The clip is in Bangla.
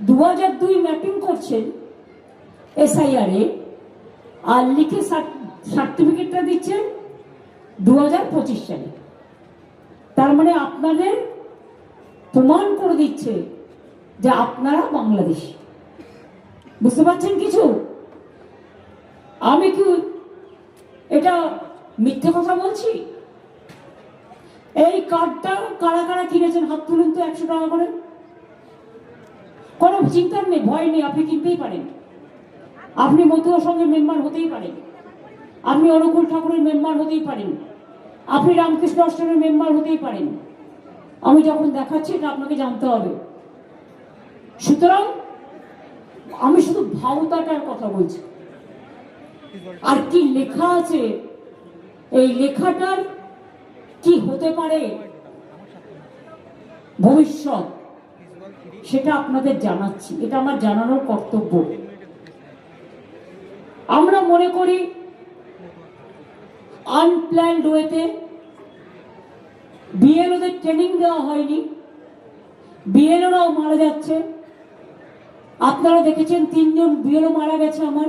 দু হাজার দুই ম্যাপিং করছেন এসআইআরে আর লিখে সার্টিফিকেটটা দিচ্ছেন দু হাজার পঁচিশ সালে। তার মানে আপনাদের প্রমাণ করে দিচ্ছে যে আপনারা বাংলাদেশি। বুঝতে পারছেন কিছু? আমি কি এটা মিথ্যে কথা বলছি? এই কার্ডটা কারা কারা কিনেছেন? হাত তুলুন তো একশো টাকা করে। কোনো চিন্তার নেই, ভয় নেই, আপনি কিনতেই পারেন। আপনি মতুয়ার সঙ্গে মেম্বার হতেই পারেন। আপনি অনুকূল ঠাকুরের মেম্বার হতেই পারেন। আপনি রামকৃষ্ণ আশ্রমের মেম্বার হতেই পারেন। আমি যখন দেখাচ্ছি, এটা আপনাকে জানতে হবে। সুতরাং, আমি শুধু ভাওতাটার কথা বলছি। আর কি লেখা আছে, এই লেখাটার কি হতে পারে ভবিষ্যৎ? সেটা আপনাদের জানাচ্ছি। এটা আমার জানানোর কর্তব্য। আমরা মনে করি আনপ্ল্যান্ড ওয়েতে বিএলওদের ট্রেনিং দেওয়া হয়নি। বিএলওরাও মারা যাচ্ছে। আপনারা দেখেছেন তিনজন বিএলও মারা গেছে আমার।